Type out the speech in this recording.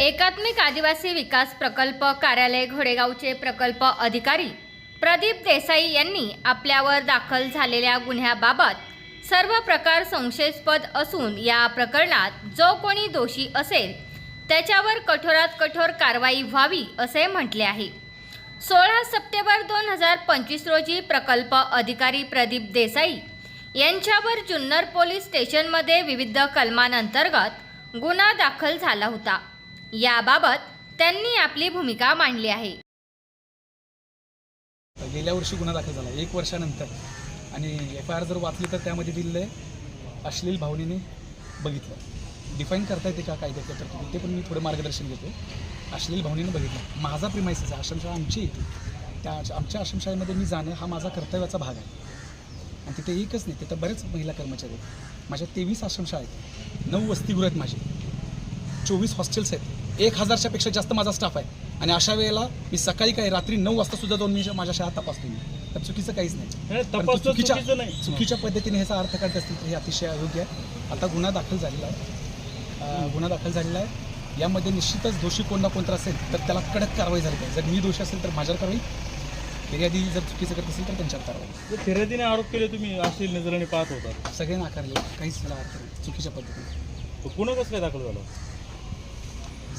एकात्मिक आदिवासी विकास प्रकल्प कार्यालय घोडेगावचे प्रकल्प अधिकारी प्रदीप देसाई यांनी आपल्यावर दाखल झालेल्या गुन्ह्याबाबत सर्व प्रकार संशयास्पद असून या प्रकरणात जो कोणी दोषी असेल त्याच्यावर कठोरात कठोर कारवाई व्हावी असे म्हटले आहे. सोळा सप्टेंबर दोन हजार पंचवीस रोजी प्रकल्प अधिकारी प्रदीप देसाई यांच्यावर जुन्नर पोलीस स्टेशनमध्ये विविध कलमांअंतर्गत गुन्हा दाखल झाला होता. याबाबत त्यांनी आपली भूमिका मांडली आहे. गेल्या वर्षी गुन्हा दाखल झाला एक वर्षानंतर. आणि एफ आय आर जर वाचली तर त्यामध्ये दिलेलं आहे अश्लील भावनेने बघितलं. डिफाईन करता येते का कायद्याच्या तरतुदी? ते पण मी थोडं मार्गदर्शन घेतो. अश्लील भावनेने बघितलं. माझा प्रिमायसिस आहे आश्रमशाळा आमची येते त्या आमच्या आश्रमशाळेमध्ये मी जाणं हा माझा कर्तव्याचा भाग आहे. आणि तिथे एकच नाही तिथं बरेच महिला कर्मचारी आहेत. माझ्या तेवीस आश्रमशाळा आहेत. नऊ वसतिगृह आहेत माझे. चोवीस हॉस्टेल्स आहेत. एक हजारच्या पेक्षा जास्त माझा स्टाफ आहे. आणि अशा वेळेला मी सकाळी काय रात्री नऊ वाजता सुद्धा दोन मी माझ्या शाळा तपासतो मी. तर चुकीचं काहीच नाही. परंतु चुकीच्या. चुकीच्या पद्धतीने ह्याचा अर्थ काढत असतील तर हे अतिशय अयोग्य आहे. आता गुन्हा दाखल झालेला आहे. गुन्हा दाखल झालेला आहे. यामध्ये निश्चितच दोषी कोण ना कोणता असेल तर त्याला कडक कारवाई झाली पाहिजे. जर मी दोषी असेल तर माझ्यावर कारवाई. फिर्यादी जर चुकीचं करत असेल तर त्यांच्यावर कारवाई. फिर्यादीने आरोप केले तुम्ही अश्लील नजरेने पाहत होता. सगळे नाकारले. काहीच नाही. चुकीच्या पद्धतीने. पुन्हा कसं काय दाखल झाला?